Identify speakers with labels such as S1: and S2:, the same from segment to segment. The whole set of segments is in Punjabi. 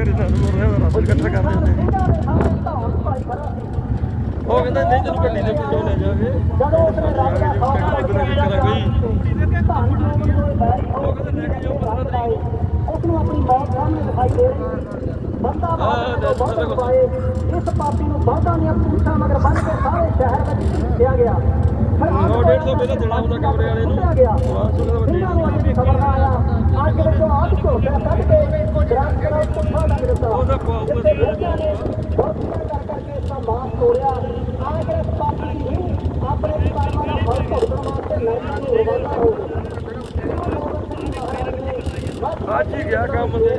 S1: ਘਰੇ ਸਾਨੂੰ ਮੁਰ ਰਿਹਾ ਰਸਲ ਇਕੱਠਾ ਕਰਦੇ ਹੁੰਦੇ ਉਹ ਕਹਿੰਦਾ ਨਹੀਂ ਤੈਨੂੰ ਗੱਡੀ ਦੇ ਪਿੱਛੇ ਲੈ ਜਾਵੇ
S2: ਜਦੋਂ ਉਸਨੇ ਰੱਬ ਦਾ
S1: ਕੋਈ ਉਹ ਕਹਿੰਦਾ ਲੈ ਕੇ ਜਾਓ ਪਤਾ ਨਹੀਂ
S2: ਉਸ ਨੂੰ ਆਪਣੀ ਮੌਤ ਸਾਹਮਣੇ ਦਿਖਾਈ ਦੇ ਰਹੀ ਬੰਦਾ ਤੋਂ ਬੰਦ ਪਾਏ ਇਸ ਪਾਪੀ ਨੂੰ ਬਾਦਾਂ ਦੀਆਂ ਪੂਛਾਂ ਮਗਰ ਬੰਨ ਕੇ ਸਾਰੇ ਸ਼ਹਿਰ ਵਿੱਚ ਭੇਜਿਆ ਗਿਆ ਫਿਰ ਅੱਜ
S1: ਉਹ 150 ਪਹਿਲਾਂ ਦੇਣਾ ਹੁੰਦਾ ਕਮਰੇ ਵਾਲੇ ਨੂੰ
S2: ਸੁੱਟਿਆ ਗਿਆ
S1: ਉਹ ਸੁਣਦਾ ਵੱਡੀ
S2: ਨੂੰ ਖਬਰ ਨਾ ਆਇਆ ਅੱਜ ਵਿੱਚੋਂ ਆਪ ਝੋਟਿਆ ਕੱਢ ਕੇ ਦਰਖਤ ਨਾਲ ਪੁੱਠਾ ਲੱਗ ਦਿੱਤਾ ਜਿੱਥੇ ਬੱਚਿਆਂ ਨੇ ਬਹੁਤੀਆਂ ਕਰ ਕਰਕੇ ਇਸ ਦਾ ਮਾਸ ਤੋੜਿਆ ਆਖਰ ਇਸ ਦੀ ਰੂਹ ਆਪਣੇ ਕਰਮਾਂ ਦਾ ਫਲ ਭੁਗਤਣ ਵਾਸਤੇ ਨਰਕਾਂ ਨੂੰ ਰਵਾਨਾ ਹੋ ਗਈ
S1: ਅੱਜ ਹੀ ਗਿਆ ਕੰਮ ਤੇ।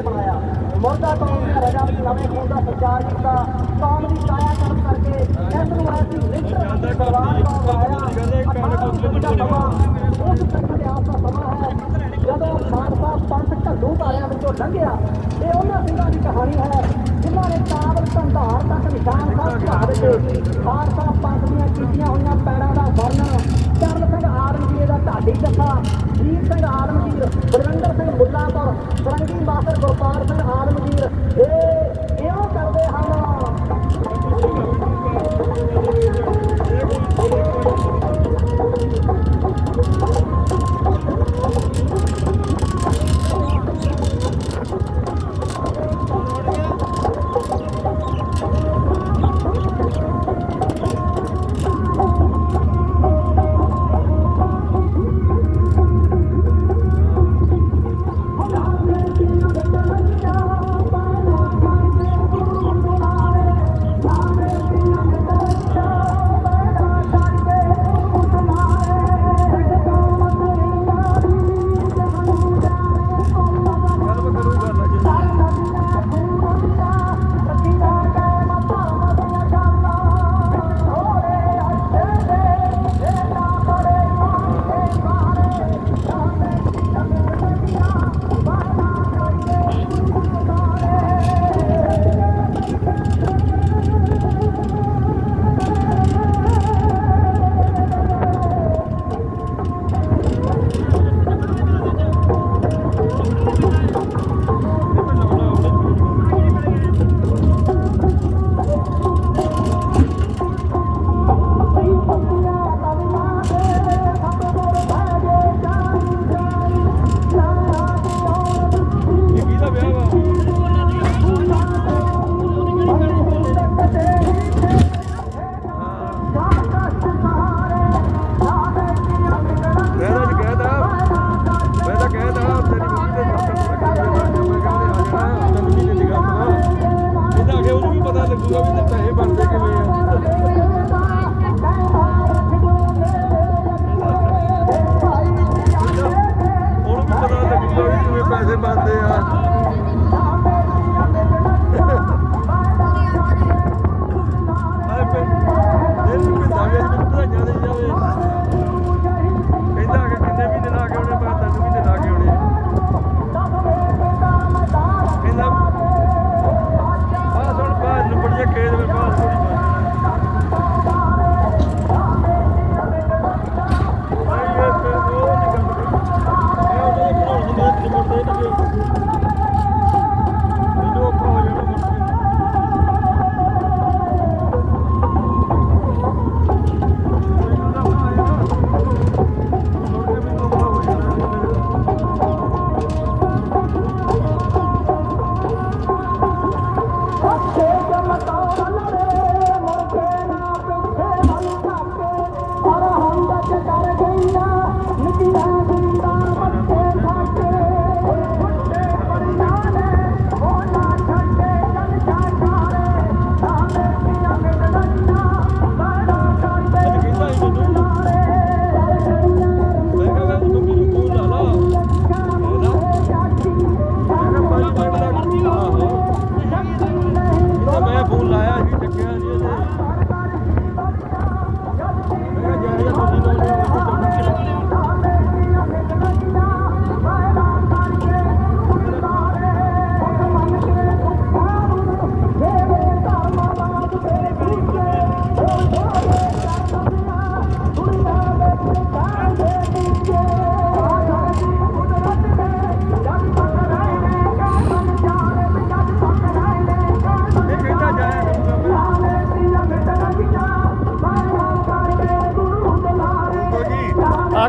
S2: ਮੁਰਦਾ ਕੌਮ ਦੇ ਰਜਾ ਨਵੇਂ ਖੂਨ ਦਾ ਪ੍ਰਚਾਰ ਕੀਤਾ। ਕੌਮ ਦੀ ਕਾਇਆ ਕਰਮ ਕਰਕੇ ਇਸ ਨੂੰ ਐਸੀ ਨਿਸ਼ਚਿਤ ਪਰਿਵਾਰ ਦਾ ਬਣਾਇਆ ਉਸ ਸਿੱਖ ਇਤਿਹਾਸ ਦਾ ਸਮਾਂ ਹੈ ਜਦੋਂ ਖਾਲਸਾ ਪੰਥ ਢੱਲੂ ਤਾਰਿਆਂ ਵਿੱਚੋਂ ਲੰਘਿਆ ਇਹ ਉਹਨਾਂ ਸਿੰਘਾਂ ਦੀ ਕਹਾਣੀ ਹੈ ਜਿਨ੍ਹਾਂ ਨੇ ਕਾਬਲ ਧੰਦਾਰ ਤੱਕ ਨਿਸ਼ਾਨ ਸਾਹਿਬ ਘਾਹ ਖਾਲਸਾ ਪੰਥ ਦੀਆਂ ਕੀਤੀਆਂ ਹੋਈਆਂ ਪੈੜਾਂ ਦਾ ਵਰਣਨ ਚਰਨ ਸਿੰਘ ਆਲਮਗੀਰ ਦਾ ਢਾਡੀ ਜੱਥਾ, ਵੀਰ ਸਿੰਘ ਆਲਮਗੀਰ ਬਲਵਿੰਦਰ ਸਿੰਘ ਮੁੱਲਾਪੁਰ ਸਰੰਗੀ ਮਾਸਟਰ ਗੁਰਪਾਲ ਸਿੰਘ ਆਲਮਗੀਰ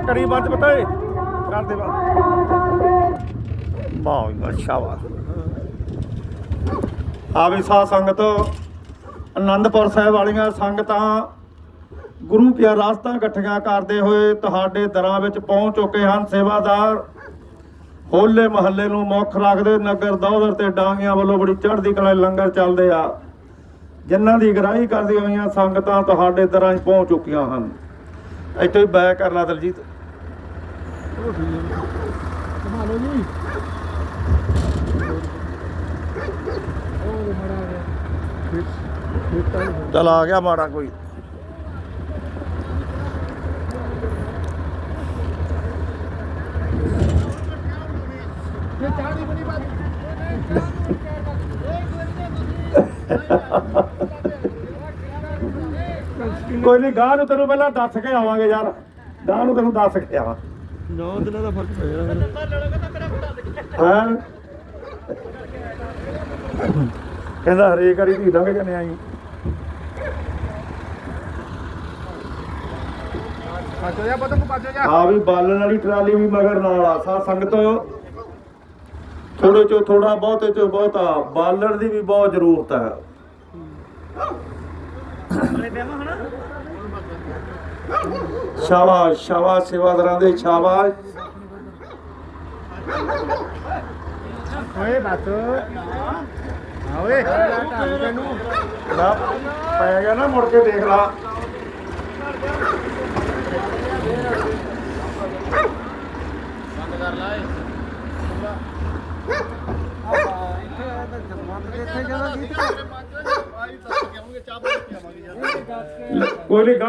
S1: ਕਰੀ
S3: ਬੰਦ ਪਤਾ ਕਰ ਦੇ ਬੰਦ ਵਾਹ ਜੀ ਸ਼ਾਬਾਸ਼। ਆ ਵੀ ਸੰਗਤ ਆਨੰਦਪੁਰ ਸਾਹਿਬ ਵਾਲੀਆਂ ਸੰਗਤਾਂ ਗੁਰੂ ਕੀਆਂ ਰਾਸਤਾਂ ਇਕੱਠੀਆਂ ਕਰਦੇ ਹੋਏ ਤੁਹਾਡੇ ਦਰਾਂ ਵਿੱਚ ਪਹੁੰਚ ਚੁੱਕੇ ਹਨ। ਸੇਵਾਦਾਰ ਹੋਲੇ ਮਹੱਲੇ ਨੂੰ ਮੁੱਖ ਰੱਖਦੇ ਨਗਰ ਦੌਦਰ ਤੇ ਡਾਂਗੀਆਂ ਵੱਲੋਂ ਬੜੀ ਚੜ੍ਹਦੀ ਕਲਾ ਲੰਗਰ ਚੱਲਦੇ ਆ। ਜਿਨ੍ਹਾਂ ਦੀ ਗ੍ਰਾਹੀ ਕਰਦੀਆਂ ਹੋਈਆਂ ਸੰਗਤਾਂ ਤੁਹਾਡੇ ਦਰਾਂ 'ਚ ਪਹੁੰਚ ਚੁੱਕੀਆਂ ਹਨ। ਇੱਥੇ ਹੀ ਬੈ ਕਰਨਾ ਦਲਜੀਤ। ਦਲਜੀਤ
S1: ਸੰਭਾਲੋ ਜੀ ਉਹ ਮੜਾ ਗਿਆ ਫਿਰ ਫਿਰ ਤਾਂ
S3: ਚਲ ਆ ਗਿਆ ਮਾੜਾ ਕੋਈ। ਕੋਈ ਨਹੀਂ ਗਾਹ ਨੂੰ ਤੈਨੂੰ ਪਹਿਲਾਂ ਦੱਸ ਕੇ ਆਵਾਂਗੇ ਯਾਰ। ਗਾਂ ਨੂੰ ਤੈਨੂੰ ਦੱਸ ਕੇ ਆਵਾਂ।
S1: ਨੌ ਦਿਨਾਂ ਦਾ ਫ਼ਰਕ ਪੈ ਜਾਣਾ
S3: ਹਾਂ? ਕਹਿੰਦਾ ਹਰੇਕ ਵਾਰੀ ਧੀ ਲੰਘ ਜਨੇ ਆਈ
S4: ਜਾ ਜਾ।
S3: ਆ ਵੀ ਬਾਲਣ ਵਾਲੀ ਟਰਾਲੀ ਵੀ ਮਗਰ ਨਾਲ ਆ ਸਾ ਸੰਗਤ। ਥੋੜੇ ਚੋ ਥੋੜਾ ਬਹੁਤੇ ਚੋ ਬਹੁਤਾ ਬਾਲਣ ਦੀ ਵੀ ਬਹੁਤ ਜ਼ਰੂਰਤ ਹੈ। ਸ਼ਾਬਾਸ਼ ਸ਼ਾਬਾਸ਼ ਸੇਵਾਦਾਰਾਂ ਦੇ ਸ਼ਾਬਾਸ਼।
S4: ਓਏ ਬਸ। ਆਵੇ ਤੈਨੂੰ
S3: ਨਾ ਪੈ ਗਿਆ ਨਾ ਮੁੜ ਕੇ ਦੇਖ ਲਾ। ਕੋਈ ਨਹੀਂ ਗਾਂ